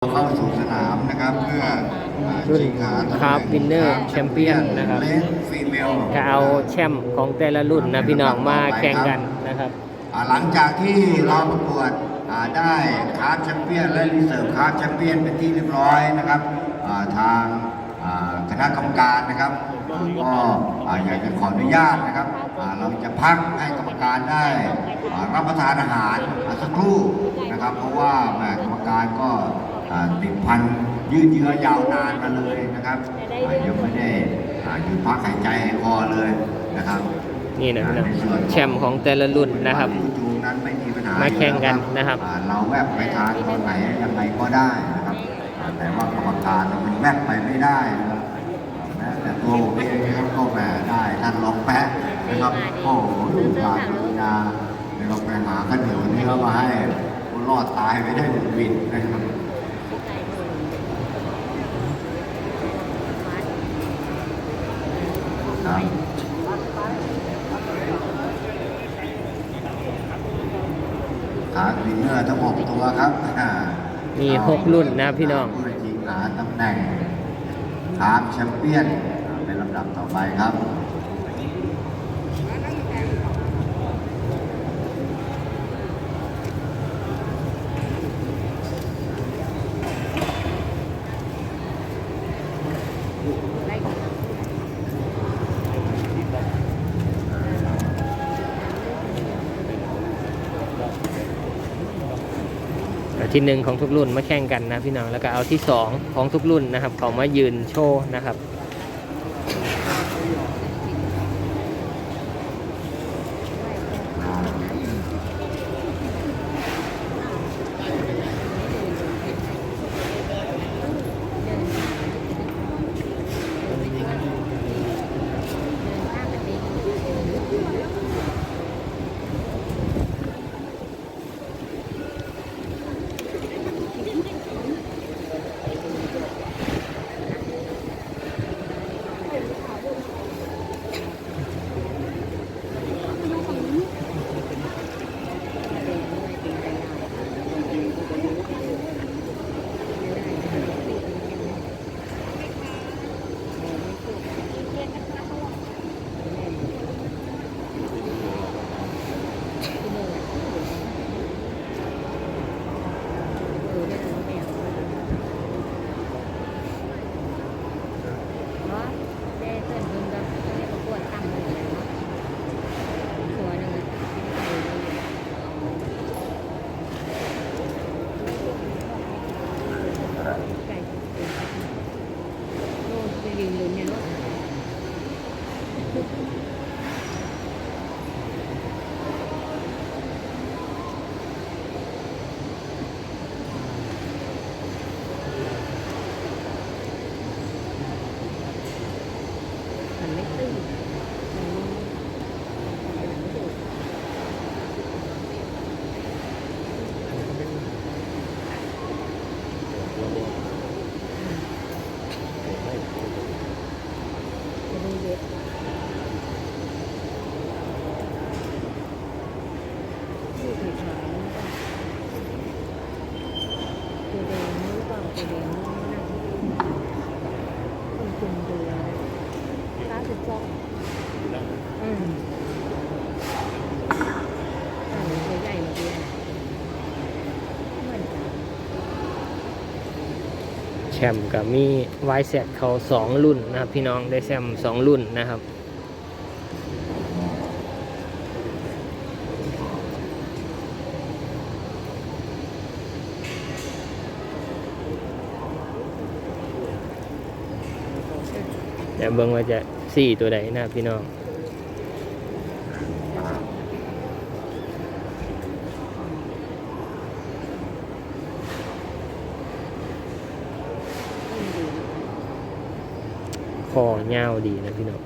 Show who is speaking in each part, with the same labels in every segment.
Speaker 1: เข้าสู่สนามนะครับเพื่ออ่า
Speaker 2: รุ่น
Speaker 1: ชิงหาตำแหน่ง
Speaker 2: Cup Winner Champion นะครับ
Speaker 1: เลนฟีเมล
Speaker 2: ก็เอาแชมป์ของแต่ละรุ่นนะพี่น้องมาแข่งกันนะครับ
Speaker 1: อ่าหลังจากที่เราประกวดอ่าได้คาร์ดแชมเปี้ยนและรีเซิร์ฟคาร์ดแชมเปี้ยนเป็นที่เรียบร้อยนะครับอ่าทางอ่าคณะกรรมการนะครับก็อ่าอยากจะขออนุญาตนะครับอ่าเราจะพักให้กรรมการได้อ่ารับประทานอาหารอ่าสักครู่นะครับ เพราะว่าแหม่กรรมการก็อ่า ติดพันยืดเยื้อยาวนานมาเลยนะครับอ่ายังไม่ได้อ่าหยุดพักหายใจหายคอเลยนะครับ
Speaker 2: นี่นะพี่น้องแชมป์ของแต่ละรุ่นนะครับ
Speaker 1: จูงนั้นไม่มีปัญหา
Speaker 2: มาแข่งกันนะครับ
Speaker 1: อ่าเราแวบไปทานตอนไหนยังไงก็ได้นะครับอ่าแต่ว่ากรรมการมันแวบไปไม่ได้นะครับแม้แต่ตัวผมเองนะครับก็แหมได้ท่านรองแปะนะครับโอ้โหดูการดูนาในเราไปหาข้าวเหนียวเนื้อมาให้รอดตายไปได้หนึ่งวินนะครับ ครับขาวินเนอร์ทั้งหกตัวครับอ่า
Speaker 2: มีหกรุ่นนะพี่น้อง
Speaker 1: ผู้ชิงหาตำแหน่งคาร์แชมเปี้ยนเป็นลำดับต่อไปครับ
Speaker 2: ที่หนึ่งของทุกรุ่นมาแข่งกันนะพี่น้องแล้วก็เอาที่สองของทุกรุ่นนะครับเขามายืนโชว์นะครับ ชมป์กับมีไวเซตเขาสองรุ่นนะครับ พี่น้องได้แชมป์สองรุ่นนะครับเดี๋ยวเบิ่งว่าจะสี่ตัวใดนะพี่น้อง คอยาวดีนะพี่น้อง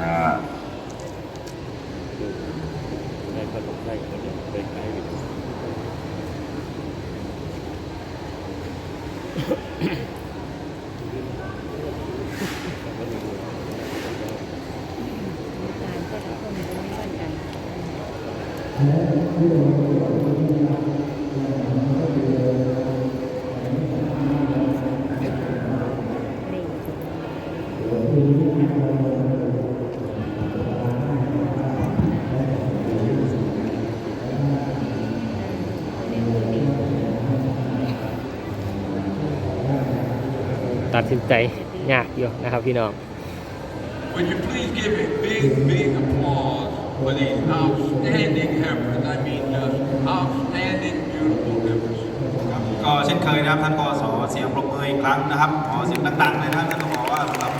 Speaker 1: อ่า
Speaker 3: ได้ขนมได้ขนมได้ขายอยู่
Speaker 2: การแต่ละคนก็ไม่เหมือนกันนี่เล่นมือดี
Speaker 4: ตัดสินใจยากอยู่นะครับพี่น้อง
Speaker 5: Would you please give a big, big applause for these outstanding heifers? I mean, just outstanding, beautiful heifers.
Speaker 6: ครับก็เช่นเคยนะครับท่านกสเสียงปรบมืออีกครั้งนะครับขอเสียงดังๆเลยนะครับท่านต้องบอกว่าสำหรับ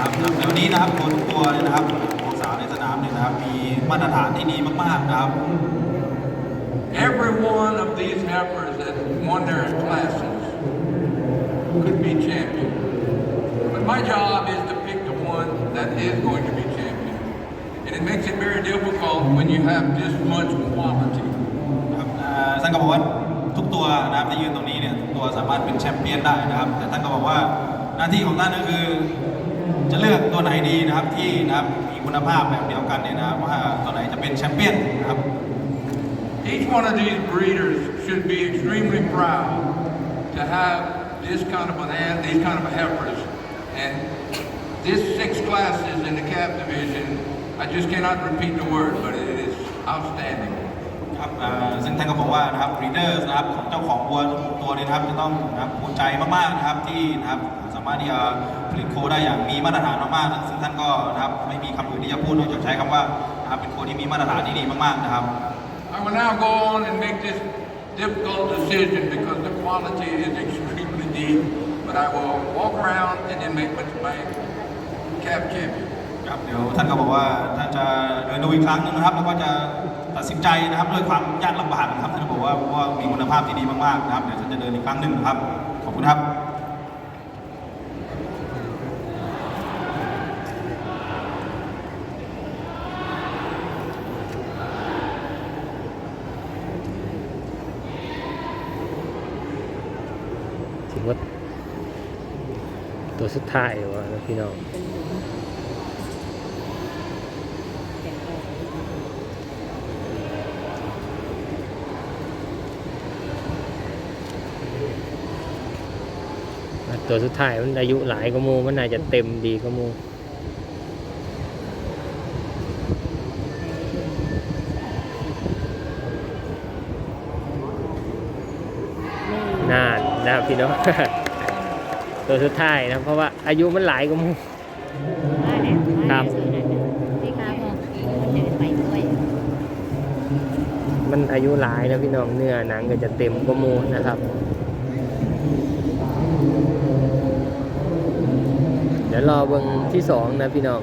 Speaker 6: ครับสำหรับในวันนี้นะครับตัวทุกตัวเลยนะครับตัวสาวในสนามเนี่ยนะครับมีมาตรฐานที่ดีมากๆนะครับ
Speaker 5: Every one of these heifers that won their classes could be champion. But my job is to pick the one that is going to be champion. And it makes it very difficult when you have this much quality.
Speaker 6: ครับเอ่อท่านก็บอกว่าทุกตัวนะครับที่ยืนตรงนี้เนี่ยทุกตัวสามารถเป็นแชมเปี้ยนได้นะครับ แต่ท่านก็บอกว่าหน้าที่ของท่านก็คือ จะเลือกตัวไหนดีนะครับที่นะครับมีคุณภาพแบบเดียวกันเนี่ยนะครับว่าตัวไหนจะเป็นแชมเปี้ยนนะครับ
Speaker 5: Each one of these breeders should be extremely proud to have this kind of an an- these kind of heifers. And this six classes in the calf division, I just cannot repeat the word, but it is outstanding.
Speaker 6: ครับเอ่อซึ่งท่านก็บอกว่านะครับ breeders นะครับของเจ้าของวัวทุกตัวเนี่ยนะครับจะต้องนะครับภูมิใจมากๆนะครับที่นะครับสามารถที่จะผลิตโคได้อย่างมีมาตรฐานมากๆซึ่งท่านก็นะครับไม่มีคำอื่นที่จะพูดนอกจากใช้คำว่านะครับเป็นโคที่มีมาตรฐานที่ดีมากๆนะครับ
Speaker 5: I will now go on and make this difficult decision because the quality is extremely deep. But I will walk around and then make my, my calf champion.
Speaker 6: ครับเดี๋ยวท่านก็บอกว่าท่านจะเดินดูอีกครั้งหนึงนะครับ แล้วก็จะตัดสินใจนะครับด้วยความยากลำบากนะครับท่านก็บอกว่าเพราะว่ามีคุณภาพที่ดีมากๆนะครับเดี๋ยวท่านจะเดินอีกครั้งหนึ่งนะครับ ขอบคุณครับ
Speaker 4: ถือว่าตัวสุดท้ายวะนะพี่น้อง
Speaker 2: เป็นหลุมแกะออก
Speaker 4: ตัวสุดท้ายมันอายุหลายก็มูมันน่าจะเต็มดีก็มูนานนะครับพี่น้องตัวสุดท้ายนะเพราะว่าอายุมันหลายก็มู
Speaker 2: ว่าแหละ
Speaker 4: ครั
Speaker 2: ว่า
Speaker 4: บ
Speaker 2: แหละที่ค้ามองมันจะไปด้วย
Speaker 4: มันอายุหลายนะพี่น้องเนื้อหนังก็จะเต็มก็มูนะครับ เดี๋ยวรอเบิ้งที่สองนะพี่น้อง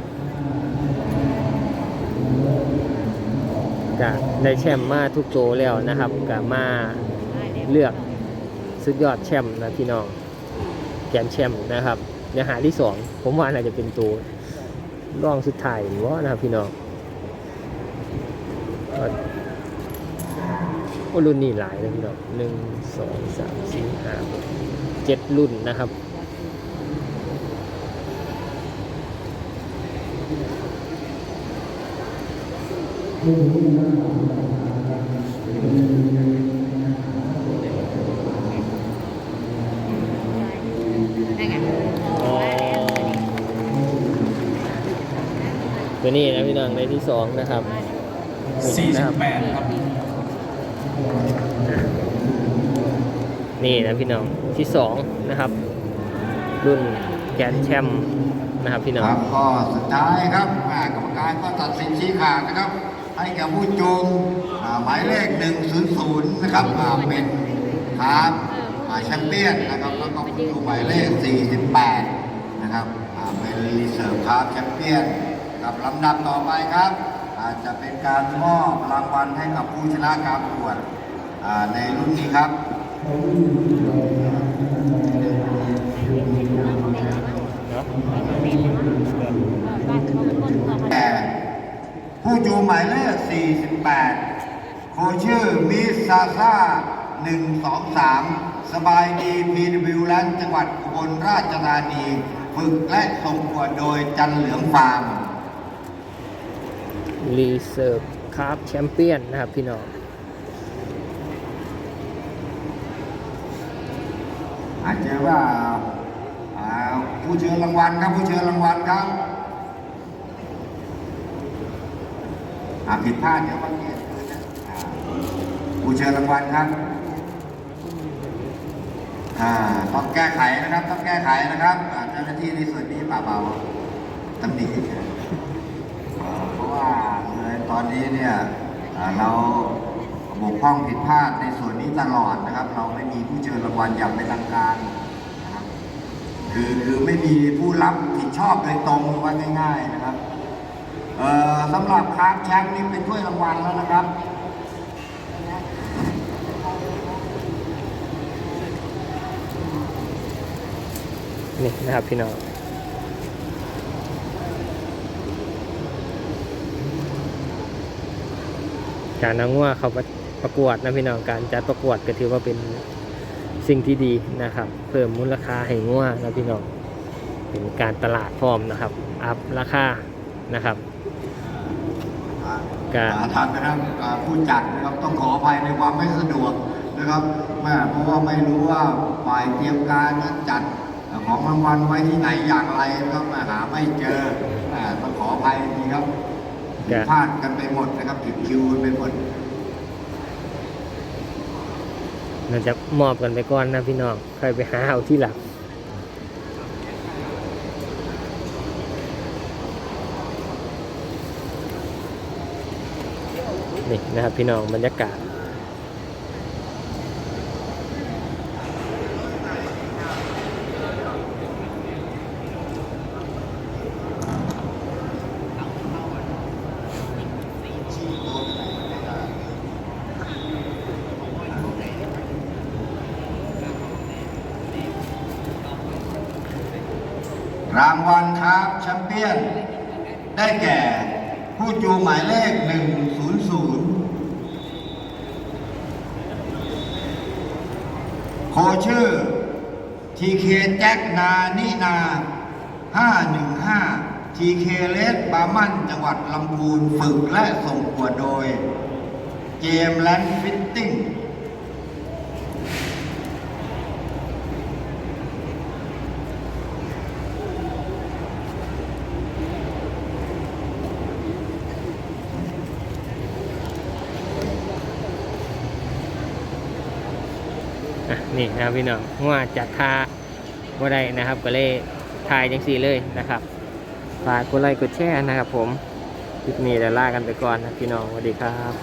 Speaker 4: กะได้แชมป์มาทุกโตแล้วนะครับกะมา
Speaker 2: ว่า
Speaker 4: เลือกสุดยอดแชมป์นะพี่น้องแกนแชมป์นะครับเนื้อหาที่สองผมว่าน่าจะเป็นตัวรองสุดท้ายหรือว่านะครับพี่น้องรุ่นนี้หลายเลยพี่น้องหนึ่งสองสามสี่ห้าเจ็ดรุ่นนะครับ
Speaker 2: นั่นไงว่าแล้ว ตัวนี้
Speaker 4: ตัวนี้นะพี่น้องในที่สองนะครับ
Speaker 6: 48ครับ
Speaker 4: นี่นะพี่น้องที่สองนะครับ รุ่นแกรนด์แชมป์นะครับพี่น้อง
Speaker 1: ครับก็สุดท้ายครับอ่ากรรมการก็ตัดสินชี้ขาดนะครับ ให้แก่ผู้จูงหมายเลข 100 นะครับเป็นครับแชมเปี้ยนนะครับแล้วก็ผู้จูหมายเลข 48 นะครับเป็นรีเซิร์ฟครับแชมเปี้ยนกับลำดับต่อไปครับอาจจะเป็นการมอบรางวัลให้กับผู้ชนะการประกวดในรุ่นนี้ครับแต่ ผู้จูงหมายเลข 48 โคชื่อมิซาซา123 สบายดี PW แลนด์จังหวัดอุบลราชธานีฝึกและส่งประกวดโดยจันเหลืองฟาร์ม
Speaker 4: รีเซิร์ฟคาร์บแชมเปี้ยนนะครับพี่น้อง
Speaker 1: อาจจะว่าอ่าผู้เชิญรางวัลครับผู้เชิญรางวัลครับ อ่าผิดพลาดเดี๋ยวมาเกีคืนนะผู้เชิญรางวัลครับอ่าต้องแก้ไขนะครับ ต้องแก้ไขนะครับเจ้าหน้าที่ในส่วนนี้ป่าเบาตำหนิเฉยๆอ่าเพราะว่าเลยตอนนี้เนี่ยเราบกพร่องผิดพลาดในส่วนนี้ตลอดนะครับ เราไม่มีผู้เชิญรางวัลอย่างเป็นทางการนะครับคือคือไม่มีผู้รับผิดชอบโดยตรงว่าง่าย ๆนะครับ สำหรับคาร์ดแชมป์นี่เป็นถ้วยรางวัลแล้วนะครับ
Speaker 4: นี่นะครับพี่น้องการนำงัวเขาประประกวดนะพี่น้องการจัดประกวดก็ถือว่าเป็นสิ่งที่ดีนะครับ เพิ่มมูลค่าให้งัวนะพี่น้องเป็นการตลาดพร้อมนะครับ อัพราคานะครับ การ
Speaker 1: อ่าท่านนะครับอ่าผู้จัดนะครับต้องขออภัยในความไม่สะดวกนะครับแม่เพราะว่าไม่รู้ว่าฝ่ายเตรียมการนั้นจัดของรางวัลไว้ที่ไหนอย่างไรก็มาหาไม่เจออ่าต้องขออภัยจริงๆครับผิดพลาดกันไปหมดนะครับผิดคิวกันไปหมด
Speaker 4: เราจะมอบกันไปก่อนนะพี่น้องค่อยไปหาเอาที่หลัง นี่นะครับพี่น้องบรรยากาศ
Speaker 1: รางวัลครับแชมเปี้ยน ได้แก่ผู้จูหมายเลข100 โคชื่อ TK แจ็คนานินา 515 TK เลสบามันจังหวัดลำพูนฝึกและส่งประกวดโดย เจมแลนฟิตติ้ง
Speaker 4: นี่นะพี่น้องงัวจัดท่า บ่ได้นะครับ ก็เลยถ่ายจังสี่เลยนะครับฝากกดไลค์กดแชร์นะครับ ผมคลิปนี้เดี๋ยวลากันไปก่อนนะพี่น้องสวัสดีครับ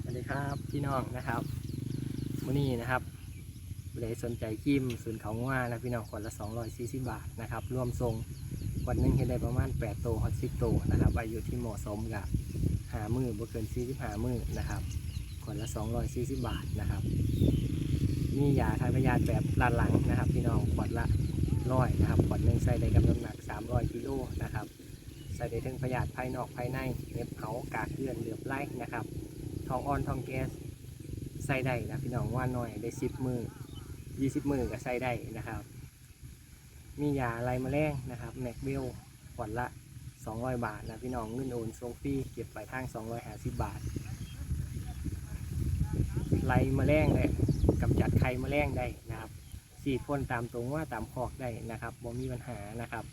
Speaker 4: สวัสดีครับพี่น้องนะครับวันนี้นะครับผู้ใดสนใจกิมศูนย์เขาง่านะพี่น้องคนละ 240 บาทนะครับรวมทรงวันนึงเห็นได้ประมาณ 8 โตฮอต10โตนะครับอายุที่เหมาะสมกับหามือบ่เกิน45มือนะครับขวดละ 240 บาทนะครับ มียาทายพยาธิแบบลานหลังนะครับ พี่น้องขวดละร้อยนะครับขวดหนึ่งใส่ได้กับน้ำหนัก 300กิโลนะครับใส่ได้ถึงพยาธิภายนอกภายในเน็บเขากากเกลื่อนเหลือบไล่นะครับทองอ่อนทองแก๊สใส่ได้นะพี่น้องว่าน้อยได้10มือ20มือก็ใส่ได้นะครับ มียาไรแมลงนะครับแมกเบลขวดละ200 บาทนะพี่น้องเงินโอนส่งฟรีเก็บปลายทาง250บาทไล่แมลงเลย กำจัดไข่แมลงได้นะครับสีดพ่นตามตรงว่าตามคอกได้นะครับบ่มีปัญหานะครับ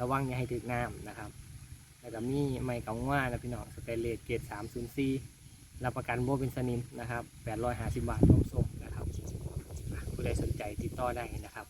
Speaker 4: ระวังอย่าให้ถึกน้ำนะครับ แล้วก็มีไม้กังว่านะพี่น้องสเตเลสเกรด304รับประกันโบเป็นสนิมนะครับ850บาทรวมส่งนะครับผู้ใดสนใจติดต่อได้นะครับ